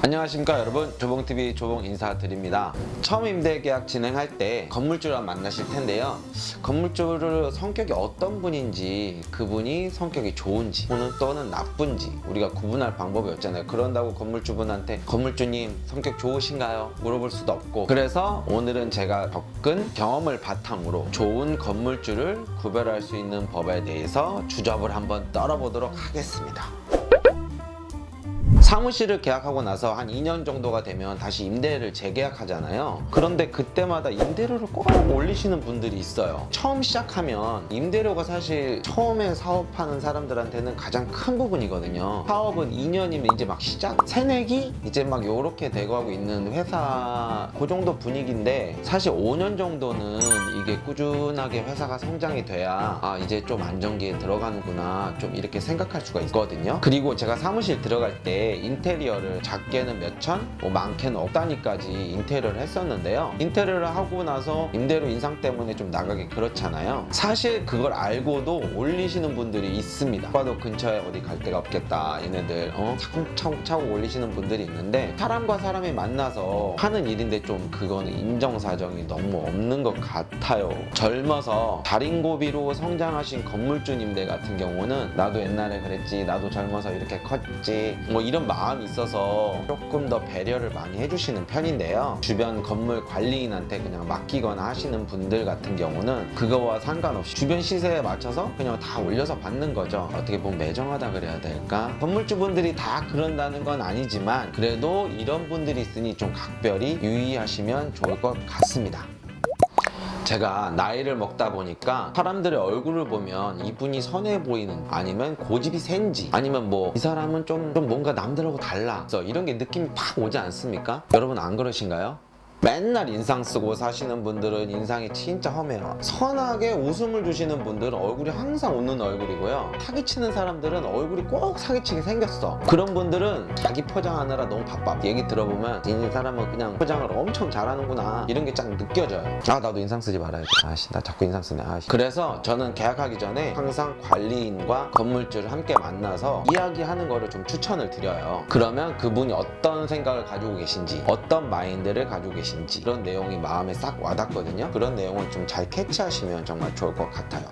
안녕하십니까 여러분. 조봉TV 조봉 인사드립니다. 처음 임대 계약 진행할 때 건물주랑 만나실 텐데요. 건물주를 성격이 어떤 분인지 그분이 성격이 좋은지 또는 또는 나쁜지 우리가 구분할 방법이 없잖아요. 그런다고 건물주분한테 건물주님 성격 좋으신가요? 물어볼 수도 없고 그래서 오늘은 제가 겪은 경험을 바탕으로 좋은 건물주를 구별할 수 있는 법에 대해서 주접을 한번 떨어보도록 하겠습니다 사무실을 계약하고 나서 한 2년 정도가 되면 다시 임대를 재계약하잖아요. 그런데 그때마다 임대료를 꼭 올리시는 분들이 있어요. 처음 시작하면 임대료가 사실 처음에 사업하는 사람들한테는 가장 큰 부분이거든요. 사업은 2년이면 이제 막 시작, 새내기? 이제 막 요렇게 돼가고 있는 회사 그 정도 분위기인데 사실 5년 정도는 이게 꾸준하게 회사가 성장이 돼야 아 이제 좀 안정기에 들어가는구나 좀 이렇게 생각할 수가 있거든요. 그리고 제가 사무실 들어갈 때 인테리어를 작게는 몇 천, 뭐 많게는 억 단위까지 인테리어를 했었는데요. 인테리어를 하고 나서 임대료 인상 때문에 좀 나가기 그렇잖아요. 사실 그걸 알고도 올리시는 분들이 있습니다. 봐도 근처에 어디 갈 데가 없겠다. 얘네들 어? 차곡차곡 차곡 올리시는 분들이 있는데 사람과 사람이 만나서 하는 일인데 좀 그거는 인정사정이 너무 없는 것 같아요. 젊어서 다린고비로 성장하신 건물주님들 같은 경우는 나도 옛날에 그랬지, 나도 젊어서 이렇게 컸지, 뭐 이런 마음이 있어서 조금 더 배려를 많이 해주시는 편인데요. 주변 건물 관리인한테 그냥 맡기거나 하시는 분들 같은 경우는 그거와 상관없이 주변 시세에 맞춰서 그냥 다 올려서 받는 거죠. 어떻게 보면 매정하다 그래야 될까? 건물주분들이 다 그런다는 건 아니지만 그래도 이런 분들이 있으니 좀 각별히 유의하시면 좋을 것 같습니다. 제가 나이를 먹다 보니까 사람들의 얼굴을 보면 이분이 선해 보이는 아니면 고집이 센지 아니면 뭐 이 사람은 좀, 좀 뭔가 남들하고 달라 그래서 이런 게 느낌이 팍 오지 않습니까? 여러분 안 그러신가요? 맨날 인상 쓰고 사시는 분들은 인상이 진짜 험해요. 선하게 웃음을 주시는 분들은 얼굴이 항상 웃는 얼굴이고요. 사기치는 사람들은 얼굴이 꼭 사기치게 생겼어. 그런 분들은 자기 포장하느라 너무 바빠. 얘기 들어보면 이 사람은 그냥 포장을 엄청 잘하는구나. 이런 게 쫙 느껴져요. 아, 나도 인상 쓰지 말아야지. 아씨, 나 자꾸 인상 쓰네. 아씨. 그래서 저는 계약하기 전에 항상 관리인과 건물주를 함께 만나서 이야기하는 거를 좀 추천을 드려요. 그러면 그분이 어떤 생각을 가지고 계신지, 어떤 마인드를 가지고 계신지 그런 내용이 마음에 싹 와닿거든요. 그런 내용을 좀 잘 캐치하시면 정말 좋을 것 같아요.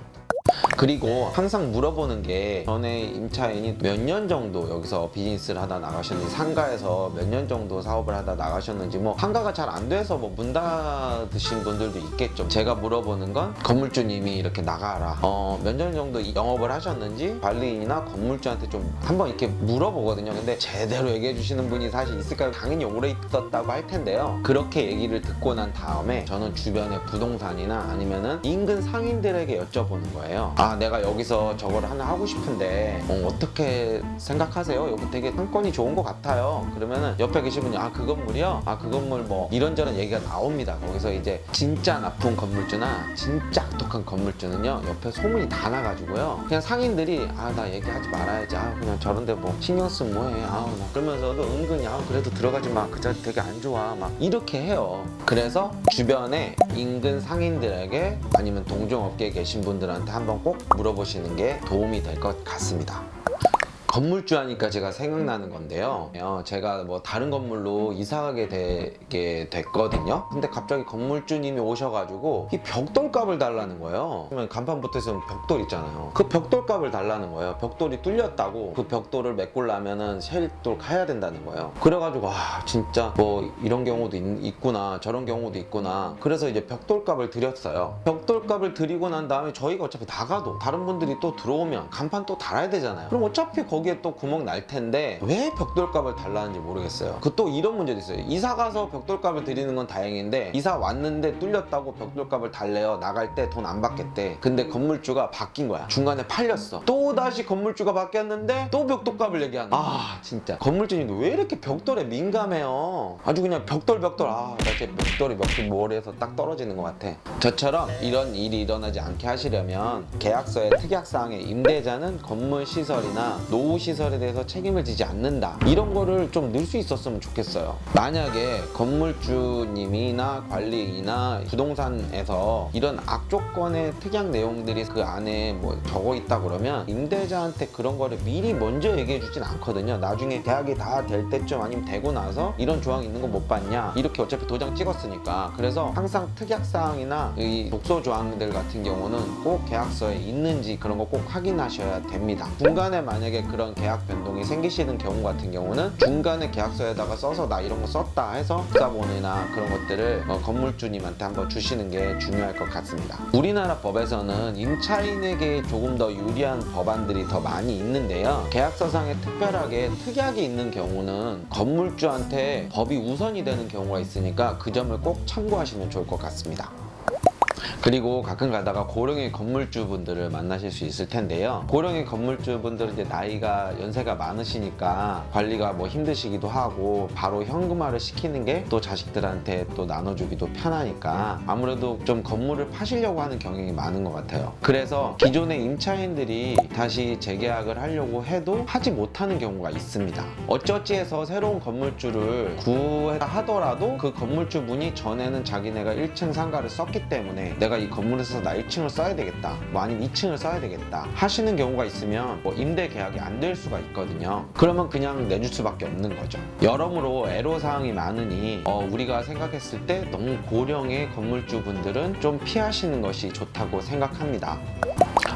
그리고 항상 물어보는 게 전에 임차인이 몇 년 정도 여기서 비즈니스를 하다 나가셨는지 상가에서 몇 년 정도 사업을 하다 나가셨는지 뭐 상가가 잘 안 돼서 뭐 문 닫으신 분들도 있겠죠. 제가 물어보는 건 건물주님이 이렇게 나가라. 어, 몇 년 정도 영업을 하셨는지 관리인이나 건물주한테 좀 한번 이렇게 물어보거든요. 근데 제대로 얘기해 주시는 분이 사실 있을까요? 당연히 오래 있었다고 할 텐데요. 그렇게 얘기를 듣고 난 다음에 저는 주변의 부동산이나 아니면은 인근 상인들에게 여쭤보는 거예요. 아 내가 여기서 저걸 하나 하고 싶은데 어, 어떻게 생각하세요? 여기 되게 상권이 좋은 것 같아요. 그러면은 옆에 계신 분이 아 그 건물이요? 아 그 건물 뭐 이런저런 얘기가 나옵니다. 거기서 이제 진짜 나쁜 건물주나 진짜 악독한 건물주는요 옆에 소문이 다 나가지고요. 그냥 상인들이 아 나 얘기하지 말아야지. 아 그냥 저런데 뭐 신경 쓰면 뭐해. 아우 나 그러면서도 은근히 아 그래도 들어가지 마 그 자리 되게 안 좋아. 막 이렇게 해요. 그래서 주변에 인근 상인들에게 아니면 동종업계에 계신 분들한테 한번 꼭 물어보시는 게 도움이 될 것 같습니다. 건물주 하니까 제가 생각나는 건데요. 어, 제가 뭐 다른 건물로 이사 가게 되게 됐거든요. 근데 갑자기 건물주님이 오셔가지고 이 벽돌값을 달라는 거예요. 그러면 간판 붙어 있으면 벽돌 있잖아요. 그 벽돌값을 달라는 거예요. 벽돌이 뚫렸다고 그 벽돌을 메꾸려면은 셀돌 가야 된다는 거예요. 그래가지고 와 진짜 뭐 이런 경우도 있, 구나 저런 경우도 있구나. 그래서 이제 벽돌값을 드렸어요. 벽돌값을 드리고 난 다음에 저희가 어차피 나가도 다른 분들이 또 들어오면 간판 또 달아야 되잖아요. 그럼 어차피 거기에 또 구멍 날 텐데 왜 벽돌값을 달라는지 모르겠어요. 그 또 이런 문제도 있어요. 이사 가서 벽돌값을 드리는 건 다행인데 이사 왔는데 뚫렸다고 벽돌값을 달래요. 나갈 때 돈 안 받겠대. 근데 건물주가 바뀐 거야. 중간에 팔렸어. 또 다시 건물주가 바뀌었는데 또 벽돌값을 얘기하는. 아 진짜 건물주님도 왜 이렇게 벽돌에 민감해요? 아주 그냥 벽돌 벽돌 아나 이제 벽돌이 벽돌 모래에서 딱 떨어지는 것 같아. 저처럼 이런 일이 일어나지 않게 하시려면 계약서의 특약사항에 임대자는 건물 시설이나 노후 내부 시설에 대해서 책임을 지지 않는다. 이런 거를 좀 넣을 수 있었으면 좋겠어요. 만약에 건물주님이나 관리이나 부동산에서 이런 악조건의 특약 내용들이 그 안에 뭐 적어 있다 그러면 임대자한테 그런 거를 미리 먼저 얘기해 주진 않거든요. 나중에 계약이 다 될 때쯤 아니면 되고 나서 이런 조항이 있는 거 못 봤냐? 이렇게 어차피 도장 찍었으니까. 그래서 항상 특약사항이나 이 독소 조항들 같은 경우는 꼭 계약서에 있는지 그런 거 꼭 확인하셔야 됩니다. 중간에 만약에 그런 계약 변동이 생기시는 경우 같은 경우는 중간에 계약서에다가 써서 나 이런 거 썼다 해서 복사본이나 그런 것들을 어, 건물주님한테 한번 주시는 게 중요할 것 같습니다. 우리나라 법에서는 임차인에게 조금 더 유리한 법안들이 더 많이 있는데요. 계약서상에 특별하게 특약이 있는 경우는 건물주한테 법이 우선이 되는 경우가 있으니까 그 점을 꼭 참고하시면 좋을 것 같습니다 그리고 가끔 가다가 고령의 건물주분들을 만나실 수 있을 텐데요. 고령의 건물주분들은 이제 나이가 연세가 많으시니까 관리가 뭐 힘드시기도 하고 바로 현금화를 시키는 게 또 자식들한테 또 나눠주기도 편하니까 아무래도 좀 건물을 파시려고 하는 경향이 많은 것 같아요. 그래서 기존의 임차인들이 다시 재계약을 하려고 해도 하지 못하는 경우가 있습니다. 어찌어찌해서 새로운 건물주를 구해라 하더라도 그 건물주분이 전에는 자기네가 1층 상가를 썼기 때문에 내가 이 건물에서 나 1층을 써야 되겠다. 뭐 아니면 2층을 써야 되겠다. 하시는 경우가 있으면 뭐 임대 계약이 안 될 수가 있거든요. 그러면 그냥 내줄 수밖에 없는 거죠. 여러모로 애로사항이 많으니 어, 우리가 생각했을 때 너무 고령의 건물주분들은 좀 피하시는 것이 좋다고 생각합니다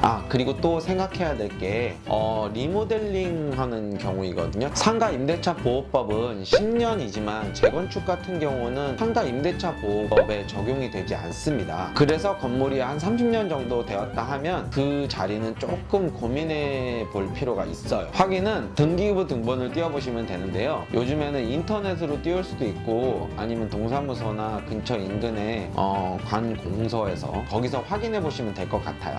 아 그리고 또 생각해야 될 게 어, 리모델링 하는 경우이거든요. 상가 임대차 보호법은 10년이지만 재건축 같은 경우는 상가 임대차 보호법에 적용이 되지 않습니다. 그래서 건물이 한 30년 정도 되었다 하면 그 자리는 조금 고민해 볼 필요가 있어요. 확인은 등기부 등본을 띄워보시면 되는데요. 요즘에는 인터넷으로 띄울 수도 있고 아니면 동사무소나 근처 인근의 어, 관공서에서 거기서 확인해 보시면 될 것 같아요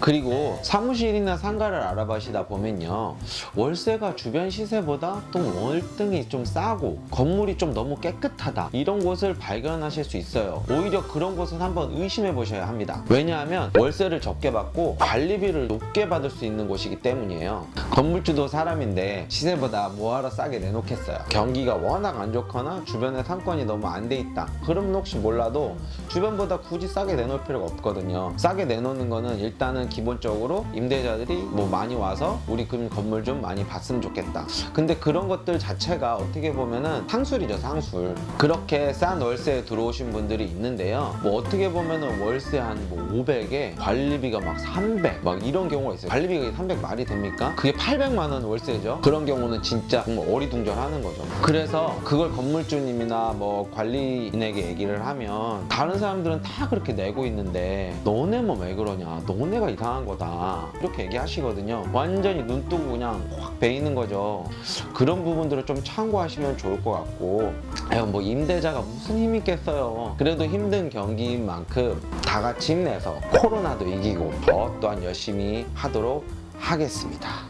그리고 사무실이나 상가를 알아보시다 보면요 월세가 주변 시세보다 또 월등히 좀 싸고 건물이 좀 너무 깨끗하다. 이런 곳을 발견하실 수 있어요. 오히려 그런 곳은 한번 의심해 보셔야 합니다. 왜냐하면 월세를 적게 받고 관리비를 높게 받을 수 있는 곳이기 때문이에요. 건물주도 사람인데 시세보다 뭐하러 싸게 내놓겠어요? 경기가 워낙 안 좋거나 주변에 상권이 너무 안 돼 있다. 그러면 혹시 몰라도 주변보다 굳이 싸게 내놓을 필요가 없거든요. 싸게 내놓는 거는 일단은 기본적으로 임대자들이 뭐 많이 와서 우리 그 건물 좀 많이 봤으면 좋겠다. 근데 그런 것들 자체가 어떻게 보면은 상술이죠 상술. 그렇게 싼 월세에 들어오신 분들이 있는데요. 뭐 어떻게 보면은 월세 한 뭐 500에 관리비가 막 300 막 이런 경우가 있어요. 관리비가 300 말이 됩니까? 그게 800만 원 월세죠. 그런 경우는 진짜 정말 어리둥절하는 거죠. 그래서 그걸 건물주님이나 뭐 관리인에게 얘기를 하면 다른 사람들은 다 그렇게 내고 있는데 너네만 왜 그러냐? 너네가 이상한 거다. 이렇게 얘기하시거든요. 완전히 눈 뜨고 그냥 확 베이는 거죠. 그런 부분들을 좀 참고하시면 좋을 것 같고. 아유 뭐 임대자가 무슨 힘이 있겠어요. 그래도 힘든 경기인 만큼 다 같이 힘내서 코로나도 이기고 더 또한 열심히 하도록 하겠습니다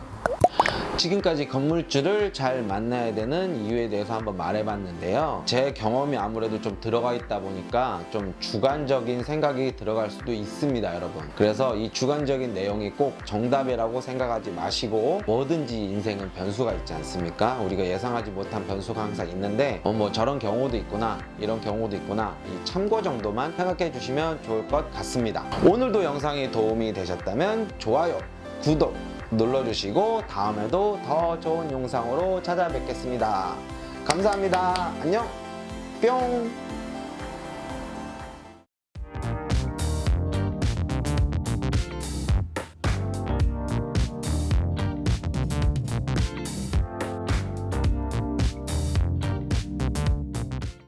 지금까지 건물주를 잘 만나야 되는 이유에 대해서 한번 말해봤는데요. 제 경험이 아무래도 좀 들어가 있다 보니까 좀 주관적인 생각이 들어갈 수도 있습니다, 여러분. 그래서 이 주관적인 내용이 꼭 정답이라고 생각하지 마시고 뭐든지 인생은 변수가 있지 않습니까? 우리가 예상하지 못한 변수가 항상 있는데 어, 뭐 저런 경우도 있구나, 이런 경우도 있구나. 이 참고 정도만 생각해 주시면 좋을 것 같습니다. 오늘도 영상이 도움이 되셨다면 좋아요, 구독, 눌러주시고 다음에도 더 좋은 영상으로 찾아뵙겠습니다. 감사합니다. 안녕. 뿅.